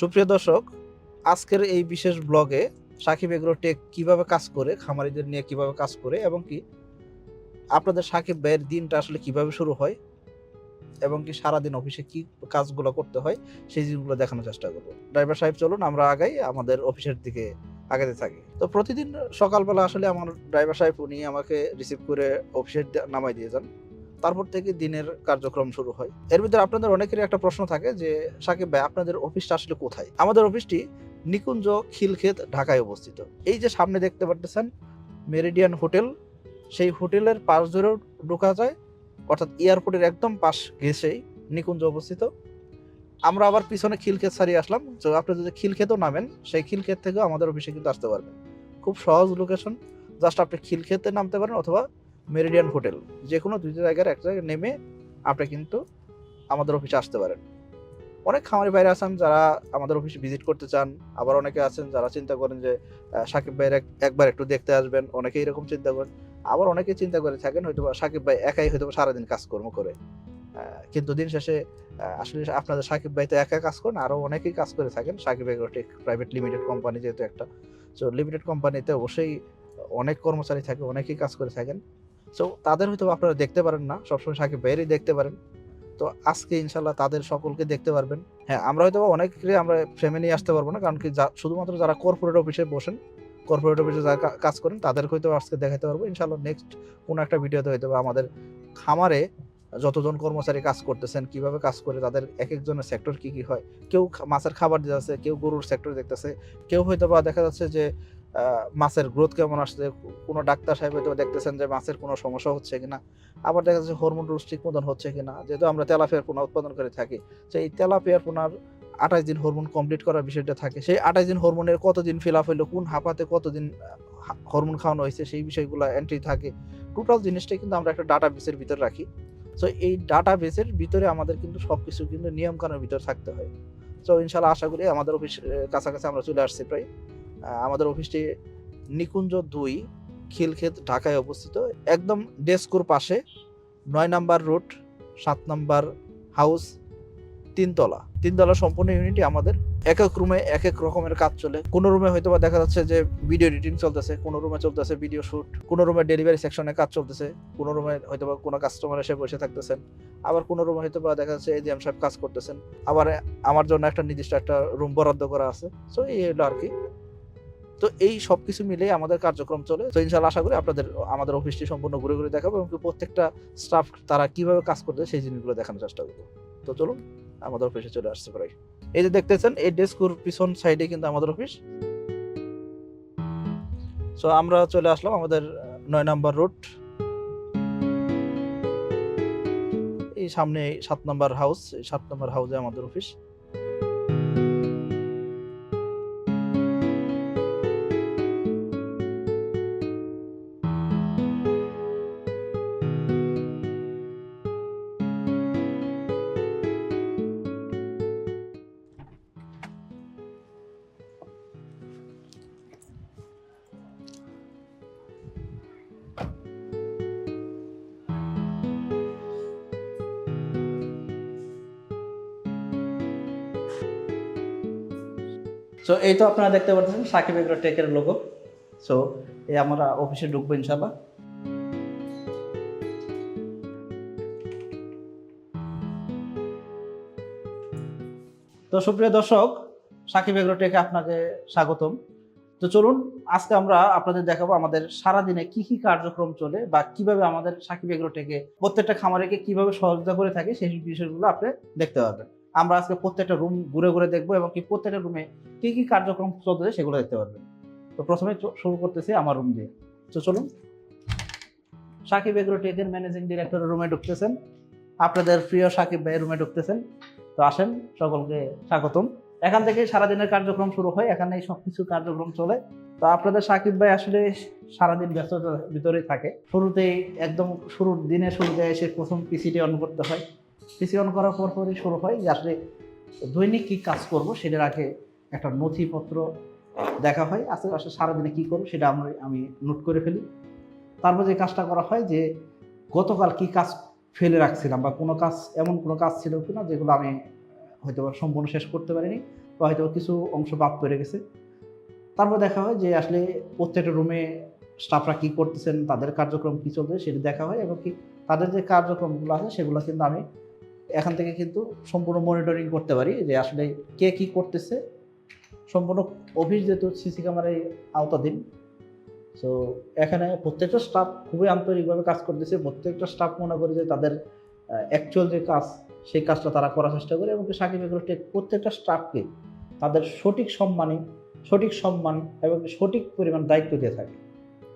সুপ্রিয় দর্শক, আজকের এই বিশেষ ব্লগে সাকিব এগ্রো টেক কীভাবে কাজ করে, খামারিদের নিয়ে কীভাবে কাজ করে এবং কি আপনাদের সাকিব ভাইয়ের দিনটা আসলে কীভাবে শুরু হয় এবং কি সারাদিন অফিসে কি কাজগুলো করতে হয়, সেই জিনিসগুলো দেখানোর চেষ্টা করব। ড্রাইভার সাহেব, চলুন আমরা আগাই আমাদের অফিসের দিকে আগাতে থাকি। তো প্রতিদিন সকালবেলা আসলে আমার ড্রাইভার সাহেব, উনি আমাকে রিসিভ করে অফিসের নামাই দিয়ে যান। তারপর থেকে দিনের কার্যক্রম শুরু হয়। এর ভিতরে আপনাদের অনেকেরই একটা প্রশ্ন থাকে যে, সাকিব ভাই, আপনাদের অফিসটা আসলে কোথায়? আমাদের অফিসটি নিকুঞ্জ খিলক্ষেত, ঢাকায় অবস্থিত। এই যে সামনে দেখতে পারতেছেন, মেরিডিয়ান হোটেল। সেই হোটেলের পাশ ধরেও ঢোকা যায়, অর্থাৎ এয়ারপোর্টের একদম পাশ ঘেসেই নিকুঞ্জ অবস্থিত। আমরা আবার পিছনে খিলক্ষেত সারিয়ে আসলাম। তো আপনি যদি খিলক্ষেতও নামেন, সেই খিলক্ষেত থেকেও আমাদের অফিসে কিন্তু আসতে পারবেন। খুব সহজ লোকেশন জাস্ট আপনি খিলক্ষেতে নামতে পারেন অথবা মেরিডিয়ান হোটেল। যে কোনো দুইটা জায়গার এক জায়গায় নেমে আপনি কিন্তু আমাদের অফিসে আসতে পারেন। অনেক খামারি বাইরে আছেন যারা আমাদের অফিসে ভিজিট করতে চান। আবার অনেকে আছেন যারা চিন্তা করেন যে সাকিব ভাইয়ের একবার একটু দেখতে আসবেন। অনেকে এরকম চিন্তা করেন। আবার অনেকে চিন্তা করে থাকেন হয়তো সাকিব ভাই একাই হয়তো সারাদিন কাজকর্ম করে। কিন্তু দিন শেষে আসলে আপনাদের সাকিব ভাই তো একা কাজ করেন আরও অনেকেই কাজ করে থাকেন। Sakib agrotech private limited company যেহেতু একটা। সো লিমিটেড কোম্পানিতে অবশ্যই অনেক কর্মচারী থাকে, অনেকেই কাজ করে থাকেন। সো তাদের হয়তো আপনারা দেখতে পারেন না, সবসময় সাকিব ভাইয়েরই দেখতে পারেন। তো আজকে ইনশাল্লাহ তাদের সকলকে দেখতে পারবেন। হ্যাঁ আমরা হয়তো বা অনেকেরই আমরা ফ্রেমে নিয়ে আসতে পারব না, কারণ কি শুধুমাত্র যারা কর্পোরেট অফিসে বসেন কর্পোরেট অফিসে যারা কাজ করেন তাদেরকে হয়তো আজকে দেখাতে পারব। ইনশাল্লাহ নেক্সট কোনো একটা ভিডিওতে হয়তো আমাদের খামারে যতজন কর্মচারী কাজ করতেছেন, কীভাবে কাজ করে, তাদের এক একজনের সেক্টর কি কি হয়? কেউ মাছের খাবার দিতেছে, কেউ গরুর সেক্টর দেখতেছে। কেউ হয়তো বা দেখা যাচ্ছে যে মাছের গ্রোথ কেমন আসছে? কোনো ডাক্তার সাহেব হয়তো দেখতেছেন যে মাছের কোনো সমস্যা হচ্ছে কিনা। আবার দেখা যাচ্ছে হরমোন রুজ ঠিক মতন হচ্ছে কিনা। যেহেতু আমরা তেলাপিয়ার পোনা উৎপাদন করে থাকি সেই তেলাপিয়ার পোনার আঠাশ দিন হরমোন কমপ্লিট করার বিষয়টা থাকে। সেই আঠাশ দিন হরমোনের কতদিন ফিল আপ হইল, কোন হাঁপাতে কতদিন হরমোন খাওয়ানো হয়েছে, সেই বিষয়গুলো এন্ট্রি থাকে। টোটাল জিনিসটাই কিন্তু আমরা একটা ডাটা বেসের ভিতরে রাখি। সো এই ডাটা বেসের ভিতরে আমাদের কিন্তু সব কিছু কিন্তু নিয়মকানুনের ভিতরে থাকতে হয়। তো ইনশাল্লাহ আশা করি আমাদের অফিস কাছাকাছি আমরা চলে আসছি প্রায়। আমাদের অফিসটি নিকুঞ্জ দুই, খিলক্ষেত, ঢাকায় অবস্থিত। একদম ডেস্কোর পাশে, নয় নাম্বার রুট সাত নাম্বার হাউস, তিনতলা। তিনতলা সম্পূর্ণ ইউনিটি আমাদের। এক এক রুমে এক এক রকমের কাজ চলে। কোন রুমে হয়তো বা দেখা যাচ্ছে যে ভিডিও এডিটিং চলতেছে, কোন রুমে চলতেছে ভিডিও শুট, কোন রুমে ডেলিভারি সেকশনে কাজ চলতেছে, কোন রুমে হয়তো বা কোনো কাস্টমার এসে বসে থাকতেছেন, আবার কোন রুমে হয়তো বা দেখা যাচ্ছে এজিএম সাহেব কাজ করতেছেন, আবার আমার জন্য একটা নির্দিষ্ট একটা রুম বরাদ্দ করা আছে। সো এই হলো আর কি। তো এই সব কিছু মিলে আমাদের কার্যক্রম চলে। তো ইনশাল্লাহ আশা করি আপনাদের, আমাদের অফিসটি সম্পূর্ণ ঘুরে ঘুরে দেখাবো এবং প্রত্যেকটা স্টাফ তারা কীভাবে কাজ করতে সেই জিনিসগুলো দেখানোর চেষ্টা করব। তো চলুন, আমাদের অফিসে চলে আসছে প্রায় এই যে দেখতেছেন, এই ডেস্কুর পিছন সাইডে কিন্তু আমাদের অফিস সো আমরা চলে আসলাম আমাদের নয় নাম্বার রুট এই সামনে সাত নাম্বার হাউস সাত নাম্বার হাউসে আমাদের অফিস সো এই তো আপনারা দেখতে পাচ্ছেন সাকিব এগ্রো টেকের লোগো সো এই আমরা অফিসে ঢুকবো ইনশাল্লাহ তো সুপ্রিয় দর্শক, সাকিব এগ্রো টেকে আপনাকে স্বাগতম। তো চলুন, আজকে আমরা আপনাদের দেখাবো আমাদের সারাদিনে কি কি কার্যক্রম চলে বা কীভাবে আমাদের সাকিব এগ্রো টেকে প্রত্যেকটা খামারেকে কীভাবে সহযোগিতা করে থাকে সেই বিষয়গুলো আপনি দেখতে পারবেন। আমরা আজকে প্রত্যেকটা রুম ঘুরে ঘুরে দেখব এবং কি প্রত্যেকটা রুমে কি কি কার্যক্রম চলতেছে সেগুলো দেখতে পারবেন। তো প্রথমে শুরু করতেছি আমার রুম দিয়ে। তো চলুন। সাকিব এগ্রো টেকের ম্যানেজিং ডিরেক্টর রুমে ঢুকতেছেন। আপনাদের প্রিয় সাকিব ভাইয়ের রুমে ঢুকতেছেন। তো আসেন, সকলকে স্বাগতম। এখান থেকে সারাদিনের কার্যক্রম শুরু হয়, এখানেই সব কিছু কার্যক্রম চলে। তো আপনাদের সাকিব ভাই আসলে সারাদিন ব্যস্ততার ভিতরেই থাকে। শুরুতেই একদম শুরুর দিনের শুরুতে এসে প্রথম পিসিটি অন করতে হয়। পিসি অন করার পর পরই শুরু হয় যে আসলে দৈনিক কী কাজ করব সেটার আগে একটা নথিপত্র দেখা হয়। আস্তে আস্তে সারাদিনে কী করব সেটা আমি আমি নোট করে ফেলি। তারপর যে কাজটা করা হয় যে গতকাল কি কাজ ফেলে রাখছিলাম বা কোনো কাজ এমন কোনো কাজ ছিল কি না যেগুলো আমি হয়তো সম্পূর্ণ শেষ করতে পারিনি বা হয়তো কিছু অংশ বাদ পড়ে গেছে। তারপর দেখা হয় যে আসলে প্রত্যেকটা রুমে স্টাফরা কী করতেছেন, তাদের কার্যক্রম কী চলছে সেটা দেখা হয় এবং কি তাদের যে কার্যক্রমগুলো আছে সেগুলো কিন্তু আমি এখান থেকে কিন্তু সম্পূর্ণ মনিটরিং করতে পারি যে আসলে কে কী করতেছে। সম্পূর্ণ অফিস যেহেতু সিসি ক্যামেরায় আওতাধীন সো এখানে প্রত্যেকটা স্টাফ খুবই আন্তরিকভাবে কাজ করতেছে। প্রত্যেকটা স্টাফ মনে করে যে তাদের অ্যাকচুয়াল যে কাজ, সেই কাজটা তারা করার চেষ্টা করে এবং সাকিব এগুলো প্রত্যেকটা স্টাফকে তাদের সঠিক সম্মানে, সঠিক সম্মান এবং সঠিক পরিমাণ দায়িত্ব দিয়ে থাকে।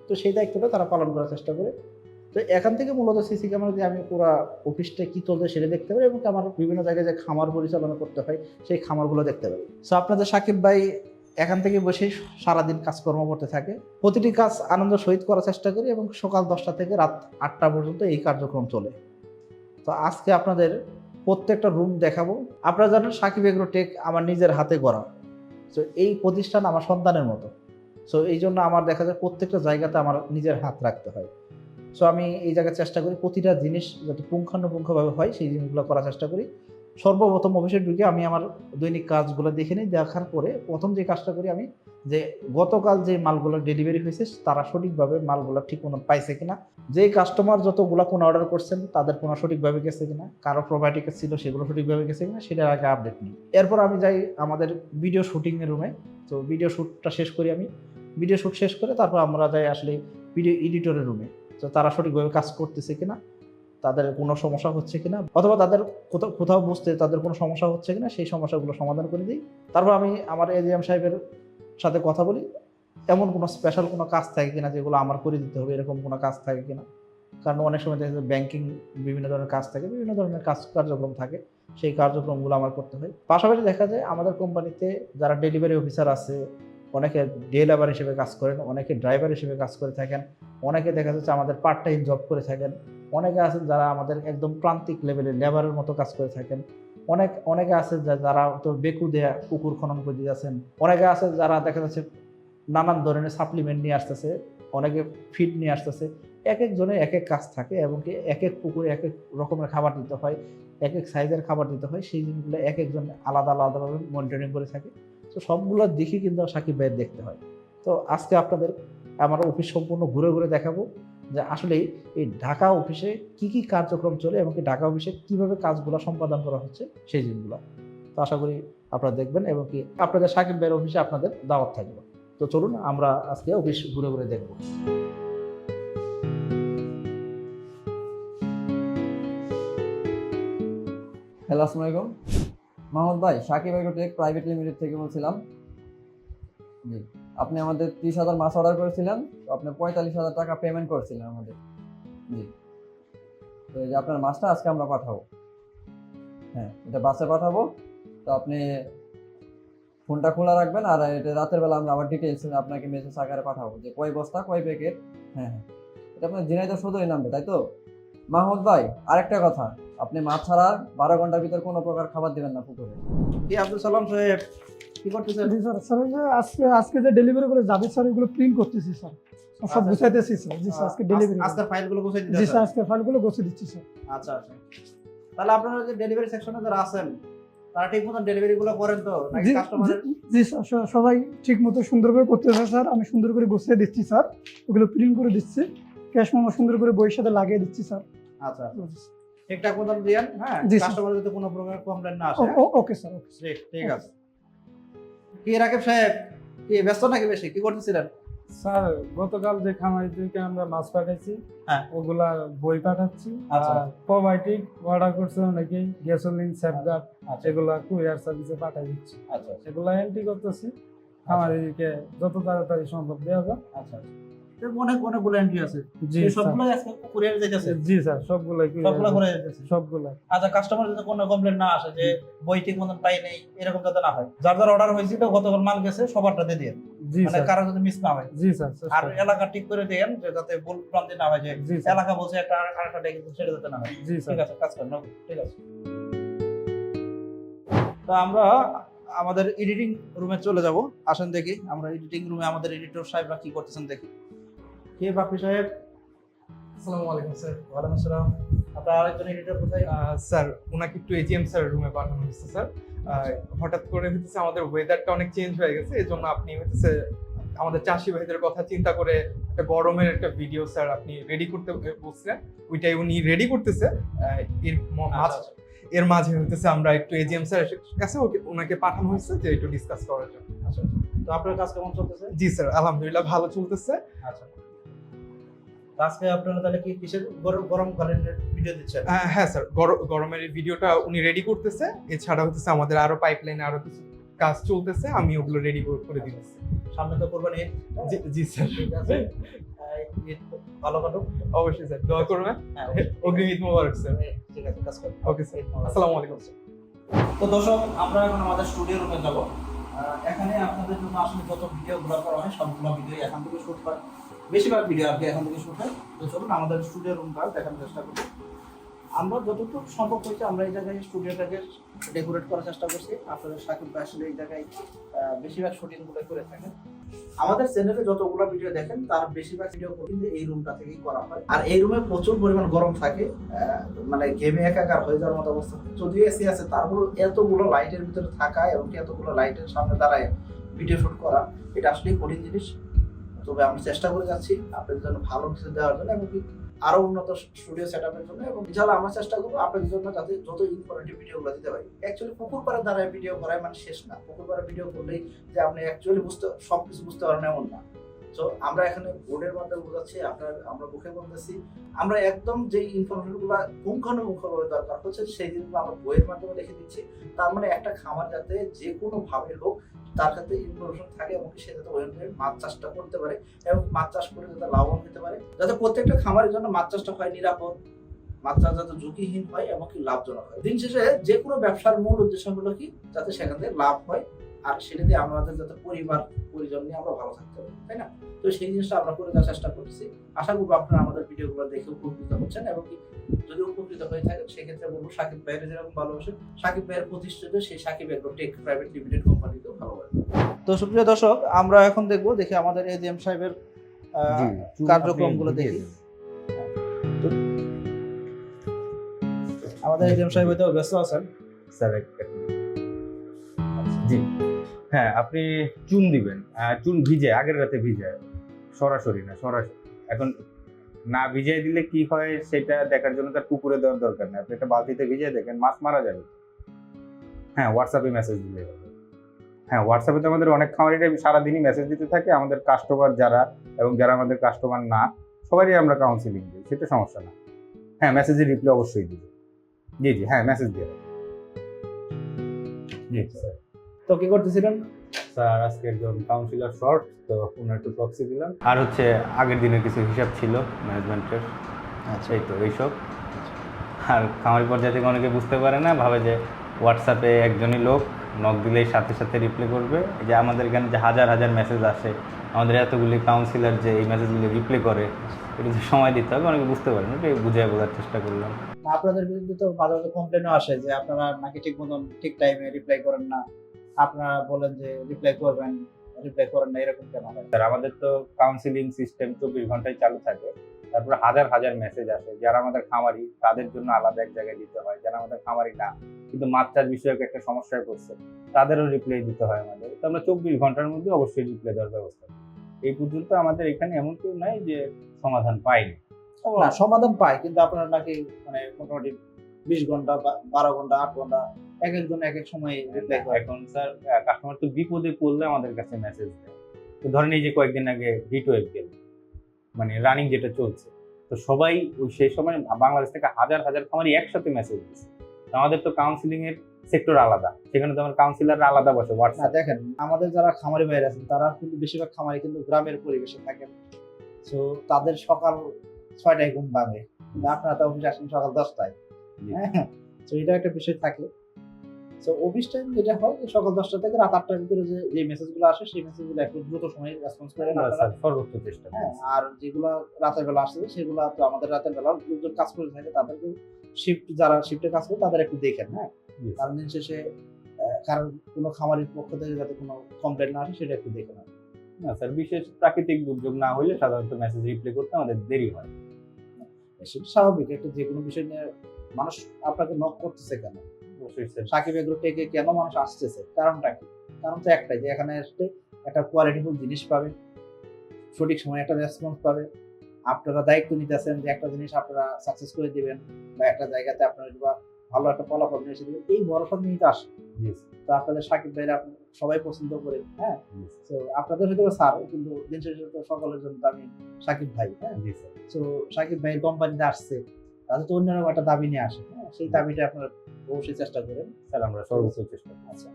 তো সেই দায়িত্বটা তারা পালন করার চেষ্টা করে। তো এখান থেকে মূলত সিসি ক্যামেরা দিয়ে আমি পুরো অফিসটা কী চলছে সেটা দেখতে পারি এবং আমার বিভিন্ন জায়গায় যে খামার পরিচালনা করতে হয়, সেই খামারগুলো দেখতে পারি। সো আপনাদের সাকিব ভাই এখান থেকে বসেই সারাদিন কাজকর্ম করতে থাকে। প্রতিটি কাজ আনন্দ সহিত করার চেষ্টা করি এবং সকাল দশটা থেকে রাত আটটা পর্যন্ত এই কার্যক্রম চলে। তো আজকে আপনাদের প্রত্যেকটা রুম দেখাবো। আপনারা জানেন সাকিব এগ্রো টেক আমার নিজের হাতে গড়া। তো এই প্রতিষ্ঠান আমার সন্তানের মতো। সো এই জন্য আমার দেখা যায় প্রত্যেকটা জায়গাতে আমার নিজের হাত রাখতে হয়। সো আমি এই জায়গায় চেষ্টা করি প্রতিটা জিনিস যাতে পুঙ্খানুপুঙ্খভাবে হয়, সেই জিনিসগুলো করার চেষ্টা করি। সর্বপ্রথম অফিসে ঢুকে আমি আমার দৈনিক কাজগুলো দেখে নিই, দেখার পরে প্রথম যে কাজটা করি আমি যে গতকাল যে মালগুলো ডেলিভারি হয়েছে, তারা সঠিকভাবে মালগুলো ঠিক মতো পাইছে কিনা। যে কাস্টমার যতগুলো কোনো অর্ডার করছেন, তাদের কোনো সঠিকভাবে গেছে কিনা, কারও প্রোভাইডিকে ছিল সেগুলো সঠিকভাবে গেছে কিনা, সেটার আগে আপডেট নিই। এরপর আমি যাই আমাদের ভিডিও শুটিংয়ের রুমে তো ভিডিও শ্যুটটা শেষ করি আমি। ভিডিও শ্যুট শেষ করে তারপর আমরা যাই আসলে ভিডিও এডিটরের রুমে তো তারা সঠিকভাবে কাজ করতেছে কিনা, তাদের কোনো সমস্যা হচ্ছে কিনা, অথবা তাদের কোথাও কোথাও বুঝতে তাদের কোনো সমস্যা হচ্ছে কিনা, সেই সমস্যাগুলো সমাধান করে দিই। তারপর আমি আমার এজিএম সাহেবের সাথে কথা বলি। এমন কোনো স্পেশাল কোনো কাজ থাকে কিনা যেগুলো আমার করে দিতে হবে, এরকম কোনো কাজ থাকে কিনা? কারণ অনেক সময় দেখা যায় ব্যাংকিং বিভিন্ন ধরনের কাজ থাকে, বিভিন্ন ধরনের কাজ, কার্যক্রম থাকে, সেই কার্যক্রমগুলো আমার করতে হয়। পাশাপাশি দেখা যায় আমাদের কোম্পানিতে যারা ডেলিভারি অফিসার আছে অনেকে ডে লেবার হিসেবে কাজ করেন, অনেকে ড্রাইভার হিসেবে কাজ করে থাকেন, অনেকে দেখা যাচ্ছে আমাদের পার্ট টাইম জব করে থাকেন, অনেকে আছেন যারা আমাদের একদম প্রান্তিক লেভেলের লেবারের মতো কাজ করে থাকেন, অনেক, অনেকে আছে যারা তো বেকু দেয়া পুকুর খনন করে দিয়েছেন অনেকে আছে যারা দেখা যাচ্ছে নানান ধরনের সাপ্লিমেন্ট নিয়ে আসতেছে, অনেকে ফিড নিয়ে আসতেছে, এক একজনের এক এক কাজ থাকে এবং কি এক এক পুকুরে এক এক রকমের খাবার দিতে হয়, এক এক সাইজের খাবার দিতে হয়, সেই জিনিসগুলো এক একজন আলাদা, আলাদাভাবে মনিটরিং করে থাকে। তো সবগুলো দিকই কিন্তু সাকিব ভাইয়ের দেখতে হয়। তো আজকে আপনাদের আমার অফিস সম্পূর্ণ ঘুরে ঘুরে দেখাবো যে আসলে এই ঢাকা অফিসে কি কি কার্যক্রম চলে এবং ঢাকা অফিসে কীভাবে কাজগুলো সম্পাদন করা হচ্ছে সেই জিনিসগুলো। তো আশা করি আপনারা দেখবেন এবং কি আপনাদের সাকিব ভাইয়ের অফিসে আপনাদের দাওয়াত থাকবে। তো চলুন আমরা আজকে অফিস ঘুরে ঘুরে দেখব। হ্যালো, আসসালামু আলাইকুম। মোহাম্মদ ভাই, সাকিব এগ্রোটেক প্রাইভেট লিমিটেড থেকে বলছিলাম। জি, আপনি আমাদের ত্রিশ হাজার মাছ অর্ডার করেছিলেন, তো আপনি পঁয়তাল্লিশ হাজার টাকা পেমেন্ট করেছিলেন আমাদের। জি, তো এই যে আপনার মাছটা আজকে আমরা পাঠাবো। হ্যাঁ এটা বাসে পাঠাবো, তো আপনি ফোনটা খোলা রাখবেন, আর এটা রাতের বেলা আমরা আবার ডিটেলস আপনাকে মেসেজ আকারে পাঠাবো যে কয় বস্তা, কয় প্যাকেট হ্যাঁ হ্যাঁ। এটা আপনার ঝিনাইদহ সদরই নামবে তাই তো? মাহমুদ ভাই আরেকটা কথা। আপনি মাছ ছাড়া বারো ঘণ্টার ভিতর কোনো প্রকার খাবার দিবেন না পুকুরে। কি আব্দুল সালাম সাহেব কি করতেছেন? জি স্যার স্যার আজকে আজকে যে ডেলিভারি করে যাবে স্যার এগুলো প্রিন্ট করতেছি স্যার। সব আচ্ছা। গুছাইতেছি স্যার। জি স্যার আজকে ডেলিভারি আজকের ফাইলগুলো বসে জি স্যার আজকে ফাইলগুলো গুছিয়ে দিচ্ছি স্যার। আচ্ছা আচ্ছা। তাহলে আপনারা যে ডেলিভারি সেকশনে যারা আছেন তারা ঠিক মতন ডেলিভারি গুলো করেন তো? নাকি জি- জি স্যার সবাই ঠিক মতো সুন্দর করে করতেছে স্যার। আমি সুন্দর করে গুছিয়ে দিচ্ছি স্যার। ওগুলো প্রিন্ট করে দিচ্ছি। ক্যাশ মেমো সুন্দর করে বইয়ের সাথে লাগিয়ে দিচ্ছি স্যার। আচ্ছা ঠিকঠাক মতন দিয়েন হ্যাঁ? কাস্টমার যাতে কোনো প্রকার কমপ্লেন না আসে। Okay sir okay. ঠিক আছে। কি রাকিব সাহেব কি ব্যস্ত নাকি বেশি? কি করতেছিলেন? স্যার গতকাল যে খামারি থেকে আমরা মাছ পাঠাইছি হ্যাঁ। ওগুলা বই পাঠাচ্ছি। আচ্ছা। প্রোবায়োটিক অর্ডার করছে অনেকেই গ্যাসোলিন সেফগার্ড আচ্ছা। এগুলা কুরিয়ার সার্ভিসে পাঠাই দিচ্ছি। আচ্ছা এগুলা এন্ট্রি করতেছি। খামারিকে যত তাড়াতাড়ি সম্ভব দেওয়া যায় আচ্ছা। অনেক অনেকগুলো এন্ট্রি আছে। এই স্যার। আজকে কুরিয়ারে জি স্যার সবগুলাই সবগুলো করে সবগুলা আচ্ছা কাস্টমার যাতে কোনো কমপ্লেন না আসে যে বই ঠিক মতন পাই নেই এরকম যাতে না হয়। যার যার অর্ডার হয়েছিল গতকাল মাল গেছে সবারটা দিয়ে দিন মানে কারও যদি মিস না হয়। জি স্যার আর এলাকা ঠিক করে দেন যে যাতে ভুল ভ্রান্তি না হয় যে এলাকা বলছে একটা আরেকটা ডেকে সেটা যাতে না হয়। জি ঠিক আছে কাজ করেন ঠিক আছে। তো আমরা আমাদের এডিটিং রুমে চলে যাব। আসেন দেখি আমরা এডিটিং রুমে আমাদের এডিটর সাহেবরা কি করতেছেন দেখি। কে বাপি সাহেব? আসসালামু আলাইকুম স্যার। ওয়ালাইকুম আসসালাম। আপনার আরেকজন এডিটর কোথায়? স্যার ওনাকে একটু এজিএম স্যার রুমে পাঠানো হয়েছে স্যার। হঠাৎ করে হচ্ছে আমাদের ওয়েদারটা অনেক চেঞ্জ হয়ে গেছে এই জন্য আপনি হচ্ছে আমাদের চাষি ভাইদের কথা চিন্তা করে একটা গরমের একটা ভিডিও স্যার আপনি রেডি করতে বলছিলেন। ওইটাই উনি রেডি করতেছে। এর আচ্ছা, মাঝ- আচ্ছা। এর মাঝে হইতেছে আমরা একটু এজিএম স্যার কাছে ওনাকে পাঠানো হয়েছে যে একটু ডিসকাস করার জন্য। আচ্ছা। তো আপনার কাজ কেমন চলতেছে? জি স্যার আলহামদুলিল্লাহ ভালো চলতেছে। আচ্ছা। আজকে আপনারা তাহলে কি কিসের গরম গরমকালীন ভিডিও দিচ্ছেন? হ্যাঁ স্যার গরমের ভিডিওটা উনি রেডি করতেছে। এছাড়া হচ্ছে আমাদের আরও পাইপলাইনে আরও কিছু কাজ চলতেছে আমি ওগুলো রেডি করে দিতেছি সামনে তো করবেন জি স্যার। ঠিক আছে। আহ, ভালো অবশ্যই স্যার দোয়া করবেন। হ্যাঁ অগ্রিম ঈদ মোবারক স্যার। ঠিক আছে কাজ করুন ওকে স্যার আসসালামু আলাইকুম তো দর্শক আমরা এখন আমাদের স্টুডিও রুমে যাব। এখানে আপনাদের জন্য আসলে যত ভিডিওগুলো করা হয় সবগুলো ভিডিও এখান থেকে শুট হয়। বেশিরভাগ ভিডিও কি এখান থেকে শুট হয়। তো চলুন আমাদের স্টুডিও রুমটা দেখানোর চেষ্টা করি। আমরা যতটুকু সম্ভব হয়েছে আমরা এই জায়গায় স্টুডিওটাকে ডেকোরেট করার চেষ্টা করছি। আপনাদের সাকিব ভাই আসলে এই জায়গায় বেশিরভাগ শুটিংগুলো করে থাকেন। আমাদের চ্যানেলে যতগুলো ভিডিও দেখেন, তার বেশিরভাগ ভিডিও কিন্তু এই রুমটা থেকেই করা হয়। আর এই রুমে প্রচুর পরিমাণ গরম থাকে মানে গেমে একাকার হয়ে যাওয়ার মতো অবস্থা। যদিও এসি আছে তারপর এতগুলো লাইটের ভিতরে থাকা এবং এতগুলো লাইটের সামনে দাঁড়ায় ভিডিও শুট করা, এটা আসলে কঠিন জিনিস। তবে আমরা চেষ্টা করে যাচ্ছি আপনাদের জন্য ভালো কিছু দেওয়ার জন্য এবং আরও উন্নত স্টুডিও সেট আপের জন্য এবং ইনশাল্লাহ আমরা চেষ্টা করব আপনাদের জন্য যাতে যত ইনফরমেটিভ ভিডিওগুলো দিতে পারি। অ্যাকচুয়ালি পুকুর পাড়ে দাঁড়ায় ভিডিও করায় মানে শেষ না। পুকুর পাড়ে ভিডিও করলেই যে আপনি অ্যাকচুয়ালি বুঝতে সব কিছু বুঝতে পারেন এমন না। তো আমরা এখানে বোর্ডের মাধ্যমে বোঝাচ্ছি, আপনার, আমরা মুখে বলতেছি। আমরা একদম যে ইনফরমেশনগুলো পুঙ্খানুপুঙ্খভাবে দরকার হচ্ছে, সেই জিনিসগুলো আমরা বইয়ের মাধ্যমে লিখে দিচ্ছি। তার মানে একটা খামার যাতে যে কোনো ভাবে হোক তার সাথে ইনফরমেশন থাকে এবং সে যাতে ওই অনুযায়ী মাছ চাষটা করতে পারে এবং মাছ চাষ করে যাতে লাভবান হতে পারে। যাতে প্রত্যেকটা খামারের জন্য মাছ চাষটা হয় নিরাপদ, মাছ চাষ যাতে ঝুঁকিহীন হয় এবং কি লাভজনক হয়। দিন শেষে যে কোনো ব্যবসার মূল উদ্দেশ্য হলো কি? যাতে সেখান থেকে লাভ হয়। আর সেটা দিয়ে আমাদের যাতে পরিবার পরিজন নিয়ে আমরা ভালো থাকতে পারি তাই না? তো সেই জিনিসটা আমরা করে দেওয়ার চেষ্টা করছি আশা করব আপনারা আমাদের ভিডিওগুলো দেখে উপকৃত হচ্ছেন এবং যদি উপকৃত হয়ে থাকেন সেক্ষেত্রে বলব সাকিব ভাইয়ের যেরকম ভালোবাসেন সাকিব ভাইয়ের প্রতিষ্ঠিত সেই Sakib agro tech private limited কোম্পানিকেও ভালোবাসেন তো সুপ্রিয় দর্শক আমরা এখন দেখব দেখি আমাদের এজিএম সাহেবের কার্যক্রমগুলো দেখি। আমাদের এজিএম সাহেব হয়তো ব্যস্ত আছেন। স্যার একটা জি। হ্যাঁ আপনি চুন দিবেন। চুন ভিজে, আগের রাতে ভিজায় সরাসরি না, সরাসরি। এখন না ভিজিয়ে দিলে কি হয় সেটা দেখার জন্য তার পুকুরে দেওয়ার দরকার নেই। আপনি একটা বালতিতে ভিজিয়ে দেখেন, মাছ মারা যাবে। হ্যাঁ হোয়াটসঅ্যাপে মেসেজ দিলে হ্যাঁ হোয়াটসঅ্যাপে তো আমাদের অনেক খামারিরাই সারাদিনই মেসেজ দিতে থাকে। আমাদের কাস্টমার যারা এবং যারা আমাদের কাস্টমার না, সবারই আমরা কাউন্সিলিং দিই। সেটা সমস্যা না। হ্যাঁ মেসেজের রিপ্লাই অবশ্যই দিবে। জি জি হ্যাঁ মেসেজ দিয়ে। জি স্যার তো কি করতেছিলেন? স্যার আজকে একজন কাউন্সিলর শর্ট তো ওনার একটু প্রক্সি দিলাম। আর হচ্ছে আগের দিনের কিছু হিসাব ছিল ম্যানেজমেন্টের আচ্ছা। এই তো এইসব। আর খামারি পর্যায়ে থেকে অনেকে বুঝতে পারে না ভাবে যে হোয়াটসঅ্যাপে একজনই লোক নক দিলেই সাথে সাথে রিপ্লাই করবে। এই যে আমাদের এখানে যে হাজার হাজার মেসেজ আসে আমাদের এতগুলি কাউন্সিলর যে এই মেসেজগুলি রিপ্লাই করে এটা যে সময় দিতে হবে অনেকে বুঝতে পারে না ওটাই বুঝিয়ে বোঝার চেষ্টা করলাম। আপনাদের বিরুদ্ধে তো মাঝে মাঝে কমপ্লেনও আসে যে আপনারা নাকি ঠিক মতন ঠিক টাইমে রিপ্লাই করেন না। আপনারা বলেন যে রিপ্লাই করবেন রিপ্লাই করেন না এরকম কেন হয়? স্যার আমাদের তো কাউন্সিলিং সিস্টেম চব্বিশ ঘন্টায় চালু থাকে। তারপরে হাজার হাজার মেসেজ আসে যারা আমাদের খামারি তাদের জন্য আলাদা এক জায়গায় দিতে হয় যারা আমাদের খামারি না কিন্তু মাছ চাষ বিষয়ক একটা সমস্যায় পড়ছে তাদেরও রিপ্লাই দিতে হয় আমাদের। তো আমরা চব্বিশ ঘণ্টার মধ্যে অবশ্যই রিপ্লাই দেওয়ার ব্যবস্থা। এই পর্যন্ত আমাদের এখানে এমন কেউ নাই যে সমাধান পাইনি না সমাধান পায় কিন্তু আপনারা নাকি মানে মোটামুটি বিশ ঘণ্টা বা বারো ঘণ্টা আট ঘণ্টা এক একজন এক এক সময় রিপ্লাই করে। এখন স্যার কাস্টমার তো বিপদে পড়লে আমাদের কাছে মেসেজ দেয়। তো ধরেন এই যে কয়েকদিন আগে হিট গেল মানে রানিং যেটা চলছে তো সবাই ওই সেই সময় বাংলাদেশ থেকে হাজার হাজার খামারি একসাথে মেসেজ দিচ্ছে আমাদের তো কাউন্সিলিং এর সেক্টর আলাদা সেখানে তো আমার কাউন্সিলর আলাদা বসে হোয়াটসঅ্যাপ দেখেন আমাদের যারা খামারি ভাইরা আছেন তারা কিন্তু বেশিরভাগ খামারি কিন্তু গ্রামের পরিবেশে থাকেন। তো তাদের সকাল ছয়টায় ঘুম ভাঙে। আপনারা তো অফিসে আসেন সকাল দশটায়। হ্যাঁ তো এটা একটা বিষয় থাকে। তো অফিস টাইম যেটা হয় সকাল দশটা থেকে রাত আটটার ভিতরে যে যে মেসেজগুলো আসে সেই মেসেজগুলো একটু দ্রুত সময়ে রেসপন্স আপনারা। স্যার সর্বোচ্চ চেষ্টা হ্যাঁ আর যেগুলো রাতের বেলা আসছে সেগুলো তো আমাদের রাতের বেলা লোকজন কাজ করে থাকে তাদেরকে শিফট যারা শিফটে কাজ করে তাদের একটু দেখেন হ্যাঁ? কারণ দিন শেষে কারণ কোনো খামারের পক্ষ থেকে যাতে কোনো কমপ্লেন না আসে সেটা একটু দেখে নেন না স্যার বিশেষ প্রাকৃতিক দুর্যোগ না হলে সাধারণত মেসেজ রিপ্লাই করতে আমাদের দেরি হয়। সেটা স্বাভাবিক। একটা যে কোনো বিষয় নিয়ে মানুষ আপনাকে নক করতেছে কেন? সাকিব এগ্রো টেকে কেন মানুষ আসতেছে? কারণটা কি? কারণ তো একটাই যে এখানে আসলে একটা কোয়ালিটিফুল জিনিস পাবে সঠিক সময় একটা রেসপন্স পাবে। আপনারা দায়িত্ব নিতেছেন যে একটা জিনিস আপনারা সাকসেস করে দিবেন বা একটা জায়গাতে আপনারা বা ভালো একটা ফলাফল নিয়ে এসে দিবেন এই ভরসা নিয়েই তো আসে। তো আপনাদের সাকিব ভাইরা সবাই পছন্দ করে হ্যাঁ? তো আপনাদের হয়তো স্যার কিন্তু দিন শেষে তো সকলের জন্য তো আমি সাকিব ভাই হ্যাঁ? তো সাকিব ভাইয়ের কোম্পানিতে আসছে। তাদের তো অন্যরকম একটা দাবি নিয়ে আসে হ্যাঁ? সেই দাবিটা আপনারা অবশ্যই চেষ্টা করেন। স্যার আমরা সর্বোচ্চ চেষ্টা করব। আচ্ছা।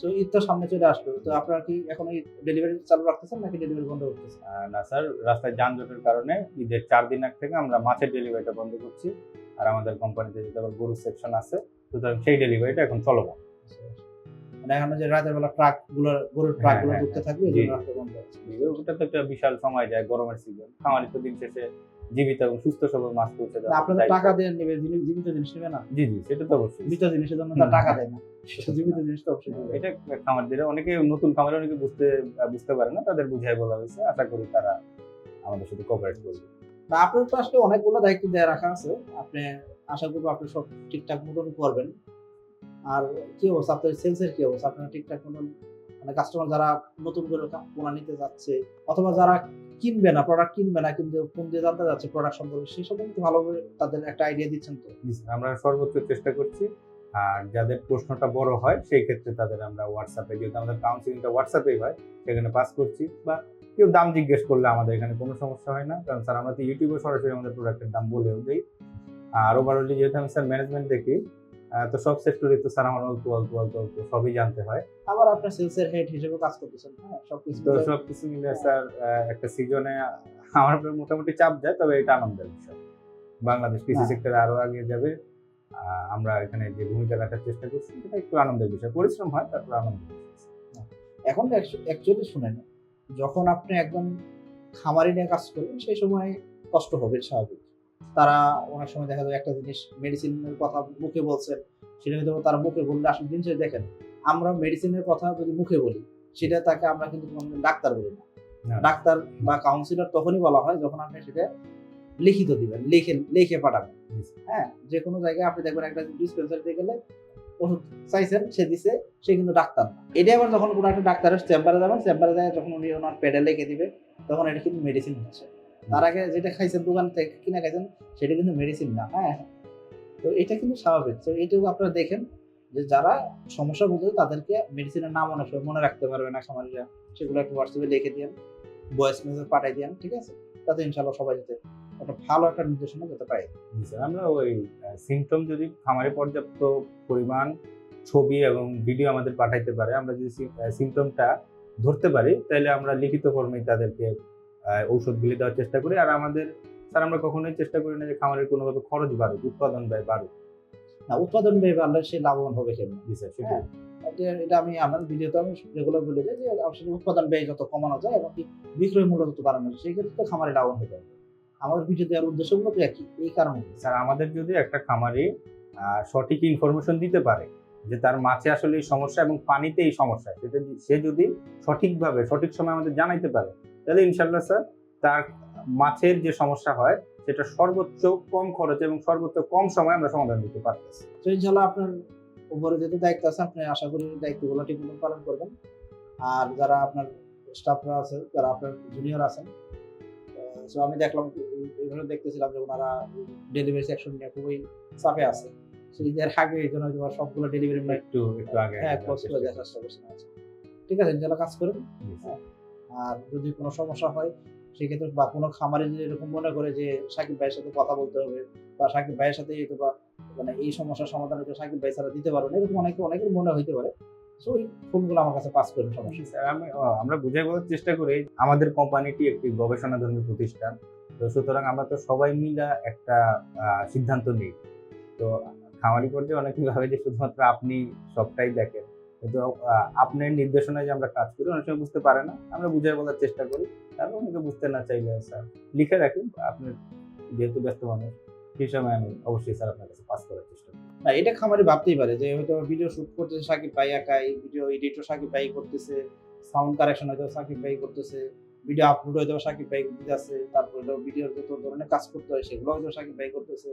তো ঈদ তো সামনে চলে আসলো তো আপনারা কি এখন এই ডেলিভারি চালু রাখতেছেন নাকি ডেলিভারি বন্ধ করতেছেন? না স্যার রাস্তায় যানজটের কারণে ঈদের চার দিন আগ থেকে আমরা মাছের ডেলিভারিটা বন্ধ করছি। আর আমাদের কোম্পানিতে যেটা আবার গরুর সেকশন আছে সুতরাং সেই ডেলিভারিটা এখন চলমান মানে এখন যে রাতের বেলা ট্রাকগুলো গরুর ট্রাকগুলো হ্যাঁ, ঘুরতে থাকবে ওটা তো একটা বিশাল সময় যায় গরমের সিজন খামারি তো দিন শেষে জীবিত এবং সুস্থ সবল মাছ পৌঁছে দেওয়া। আপনাদের টাকা দিয়ে নেবে জীবিত জিনিস নেবে না? জি জি সেটা তো অবশ্যই। মৃত জিনিসের জন্য টাকা দেয় না। তো জীবিত জিনিস তো অবশ্যই। এটা খামারদের অনেকে নতুন খামারে অনেকে বুঝতে বুঝতে পারে না তাদের বুঝাই বলা হয়েছে। আশা করি তারা আমাদের সাথে কোঅপারেট করবে। না আপনার তো আসলে অনেকগুলো দায়িত্ব দেওয়া রাখা আছে। আপনি আশা করব আপনি সব ঠিকঠাক মতন করবেন। আর কি অবস্থা? আপনার সেলসের কি অবস্থা? আপনার ঠিকঠাক মতন মানে কাস্টমার যারা নতুন করে কা- পোনা নিতে যাচ্ছে অথবা যারা কিনবে না প্রোডাক্ট কিনবে না, কিন্তু কোন দিয়ে জানতে যাচ্ছে প্রোডাক্ট সম্পর্কে, সেই সব কিন্তু ভালোভাবে তাদের একটা আইডিয়া দিচ্ছেন তো। আমরা সর্বোচ্চ চেষ্টা করছি। আর যাদের প্রশ্নটা বড় হয়, সেই ক্ষেত্রে তাদের আমরা হোয়াটসঅ্যাপে যেহেতু আমাদের কাউন্সিলিংটা হোয়াটসঅ্যাপেই হয়, সেখানে পাস করছি। বা কেউ দাম জিজ্ঞেস করলে আমাদের এখানে কোনো সমস্যা হয় না, কারণ স্যার, আমরা তো ইউটিউবে সরাসরি আমাদের প্রোডাক্টের দাম বলেও দিই। আর ওভারঅলি যেহেতু আমি স্যার ম্যানেজমেন্ট দেখি তো সব সেক্টরে তো স্যার আমার অল্প অল্প অল্প অল্প সবই জানতে হয়। আবার আপনার সেলসের হেড হিসেবে কাজ করতেছেন হ্যাঁ সবকিছু তো মিলে- সব কিছু মিলে স্যার একটা সিজনে আমার উপর মোটামুটি চাপ যায় তবে এটা আনন্দের বিষয়। বাংলাদেশ কৃষি হ্যাঁ। সেক্টরে আরও আগে যাবে আমরা এখানে যে ভূমিকা রাখার চেষ্টা করছি এটা একটু আনন্দের বিষয়। পরিশ্রম হয় তারপর আনন্দের বিষয়। এখন অ্যাকচুয়ালি শুনেন যখন আপনি একদম খামারি নিয়ে কাজ করবেন সেই সময় কষ্ট হবে স্বাভাবিক। তারা অনেক সময় দেখা যায় একটা জিনিস মেডিসিনের কথা মুখে বলছেন সেটা হয়তো তারা মুখে বললে আসলে জিনিস দেখেন আমরা মেডিসিনের কথা যদি মুখে বলি সেটা তাকে আমরা কিন্তু ডাক্তার বলি না। ডাক্তার বা কাউন্সিলর তখনই বলা হয় যখন আপনি সেটা লিখিত দিবেন লিখে লিখে পাঠাবেন। হ্যাঁ যে কোনো জায়গায় আপনি দেখবেন একটা ডিসপেন্সারিতে গেলে ওষুধ চাইছেন সে দিছে সে কিন্তু ডাক্তার না। এটা আবার যখন কোনো একটা ডাক্তারের চেম্বারে যাবেন চেম্বারে যায় যখন উনি ওনার পেডে লিখে দিবে তখন এটা কিন্তু মেডিসিন হচ্ছে। তার আগে যেটা খাইছেন, দোকান থেকে কিনা খাইছেন, সেটা কিন্তু মেডিসিন না হ্যাঁ? তো এটা কিন্তু স্বাভাবিক। তো এইটুকু আপনারা দেখেন যে যারা সমস্যা বুঝে তাদেরকে মেডিসিনের নাম অনেক সময় মনে রাখতে পারবে না খামারিরা। সেগুলো একটু হোয়াটসঅ্যাপে লিখে দিন ভয়েস মেসেজ পাঠিয়ে দিন ঠিক আছে? তাতে ইনশাল্লাহ সবাই যাতে একটা ভালো একটা নির্দেশনা যেতে পারে আমরা ওই সিমটম যদি খামারে পর্যাপ্ত পরিমাণ ছবি এবং ভিডিও আমাদের পাঠাইতে পারে, আমরা যদি সিমটমটা ধরতে পারি, তাহলে আমরা লিখিত ফর্মে তাদেরকে ঔষধগুলি দেওয়ার চেষ্টা করি। আর আমাদের স্যার আমরা কখনোই চেষ্টা করি না যে খামারের কোনোভাবে খরচ বাড়ুক উৎপাদন ব্যয় বাড়ুক। না উৎপাদন ব্যয় বাড়লে সে লাভবান হবে কেমন? জি স্যার সেটাই। হ্যাঁ এটা- আমি আমার ভিডিওতে আমি রেগুলার বলে যাই যে আসলে উৎপাদন ব্যয় যত কমানো যায় এবং বিক্রয় মূল্য যত বাড়ানো যায় সেই ক্ষেত্রে তো খামারে লাভবান হতে হবে। আমাদের ভিডিও দেওয়ার উদ্দেশ্যগুলো তো একই এই কারণে। স্যার আমাদের যদি একটা খামারি আহ, সঠিক ইনফরমেশন দিতে পারে যে তার মাছে আসলে এই সমস্যা এবং পানিতে এই সমস্যা সেটা যদি- সে যদি সঠিকভাবে সঠিক সময় আমাদের জানাইতে পারে তাহলে ইনশাল্লাহ স্যার তার মাছের যে সমস্যা হয় সেটা সর্বোচ্চ কম খরচে এবং সর্বোচ্চ কম সময়ে আমরা সমাধান দিতে পারতেছি। তো ইনশাল্লাহ আপনার উপরে যেহেতু দায়িত্ব আছে আপনি আশা করি দায়িত্বগুলো ঠিক মতো পালন করবেন। আর যারা আপনার স্টাফরা আছে যারা আপনার জুনিয়র আছেন সো আমি দেখলাম এই- দেখতেছিলাম যে ওনারা ডেলিভারি সেকশন নিয়ে খুবই চাপে আছে। সো ঈদের আগে এই জন্য সবগুলো ডেলিভারি একটু একটু আগে হ্যাঁ ক্লোজ করে দেওয়ার চেষ্টা করছেন ঠিক আছে ইনশাল্লাহ কাজ করেন। স্যার। আর যদি কোনো সমস্যা হয় সেক্ষেত্রে বা কোনো খামারে যদি এরকম মনে করে যে সাকিব ভাইয়ের সাথে কথা বলতে হবে বা সাকিব ভাইয়ের সাথে এই বা মানে এই সমস্যার সমাধান হয়তো সাকিব ভাই ছাড়া দিতে পারবেন এরকম অনেকে অনেকের মনে হইতে পারে। সো ওই ফোনগুলো আমার কাছে পাস করেন সমস্যা স্যার, আমি আমরা বুঝাই বলার চেষ্টা করি আমাদের কোম্পানিটি একটি গবেষণাধর্মী প্রতিষ্ঠান। তো সুতরাং আমরা তো সবাই মিলে একটা সিদ্ধান্ত নিই। তো খামারি পর্যায়ে অনেকে ভাবে যে শুধুমাত্র আপনি সবটাই দেখেন। কিন্তু আপনার নির্দেশনায় যে আমরা কাজ করি, অনেক সময় বুঝতে পারে না। আমরা বুঝাই বলার চেষ্টা করি। তারপর অনেকে বুঝতে না চাইলে, স্যার, লিখে রাখি। আপনার যেহেতু ব্যস্ত মানুষ, সেই সময় আমি অবশ্যই, স্যার, আপনার কাছে পাস করার চেষ্টা করি। এটা খামারি ভাবতেই পারে যে, হয়তো ভিডিও শুট করতেছে, সাকিব ভাই একাই ভিডিও এডিটও সাকিব ভাই করতেছে সাউন্ড কারেকশন হয়তো সাকিব ভাই করতেছে ভিডিও আপলোড হয়ে যাবে সাকিব ভাই দিতেছে, তারপরে হলো ভিডিওর যত ধরনের কাজ করতে হয়, সেগুলো হয়তো সাকিব ভাই করতেছে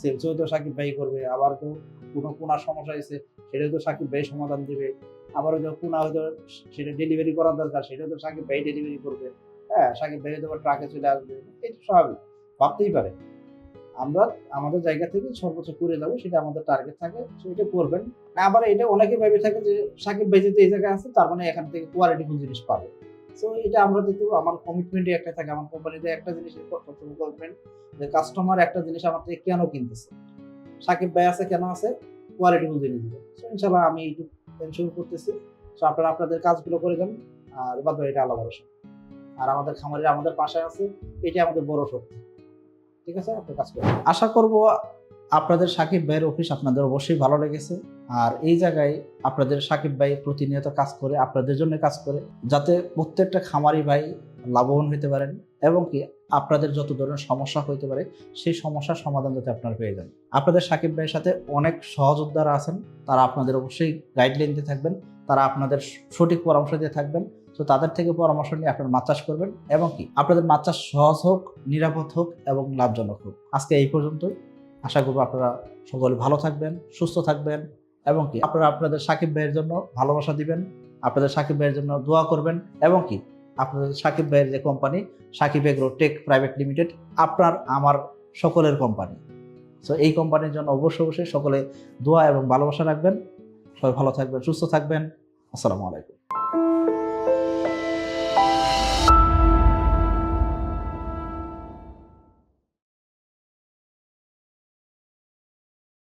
সেলস হয়তো সাকিব ভাই করবে, আবার তো কোনো কোনার সমস্যা হয়েছে, সেটা হয়তো সাকিব ভাই সমাধান দেবে। আবার হয়তো কোনা হয়তো সেটা ডেলিভারি করার দরকার, সেটা হয়তো সাকিব ভাই ডেলিভারি করবে। হ্যাঁ সাকিব ভাই হয়তো ট্রাকে চলে আসবে। এটা স্বাভাবিক, ভাবতেই পারে। আমরা আমাদের জায়গা থেকে সর্বোচ্চ করে যাব, সেটা আমাদের টার্গেট থাকে সেটা করবেন। আবার এটা অনেকে ভেবে থাকে যে সাকিব ভাই যেহেতু এই জায়গায় আছে, তার মানে এখান থেকে কোয়ালিটিফুল জিনিস পাবে। সো এটা আমরা যেহেতু, আমার কমিটমেন্টে একটা থাকে, আমার কোম্পানিতে একটা জিনিস কমিটমেন্ট যে কাস্টমার একটা জিনিস আমার থেকে কেন কিনতেছে? সাকিব ভাই আছে, কেন আছে কোয়ালিটিফুল জিনিস দিবে সো ইনশাল্লাহ আমি এইটুকু এনশিওর করতেছি। সো আপনারা আপনাদের কাজগুলো করে যান আর বাদ এটা আল্লাহ ভরসা। আর আমাদের খামারের আমাদের পাশে আছে, এটা আমাদের বড় শক্তি। ঠিক আছে, আপনি কাজ করুন। আশা করব আপনাদের সাকিব ভাইয়ের অফিস আপনাদের অবশ্যই ভালো লেগেছে। আর এই জায়গায় আপনাদের সাকিব ভাই প্রতিনিয়ত কাজ করে, আপনাদের জন্য কাজ করে, যাতে প্রত্যেকটা খামারি ভাই লাভবান হতে পারেন, এবং কি আপনাদের যত ধরনের সমস্যা হইতে পারে, সেই সমস্যার সমাধান যাতে আপনারা পেয়ে যান। আপনাদের সাকিব ভাইয়ের সাথে অনেক সহযোদ্ধারা আছেন, তারা আপনাদের অবশ্যই গাইডলাইন দিয়ে থাকবেন, তারা আপনাদের সঠিক পরামর্শ দিয়ে থাকবেন। তো তাদের থেকে পরামর্শ নিয়ে আপনারা মাছ চাষ করবেন এবং কি, আপনাদের মাছ চাষ সহজ হোক, নিরাপদ হোক এবং লাভজনক হোক। আজকে এই পর্যন্তই। আশা করব আপনারা সকলে ভালো থাকবেন, সুস্থ থাকবেন এবং কি, আপনারা আপনাদের সাকিব ভাইয়ের জন্য ভালোবাসা দিবেন, আপনাদের সাকিব ভাইয়ের জন্য দোয়া করবেন এবং কি আপনাদের সাকিব ভাইয়ের যে company Sakib agro tech private limited, আপনার, আমার সকলের কোম্পানি সো এই কোম্পানির জন্য অবশ্যই অবশ্যই সকলে দোয়া এবং ভালোবাসা রাখবেন। সবাই ভালো থাকবেন, সুস্থ থাকবেন। আসসালামু আলাইকুম।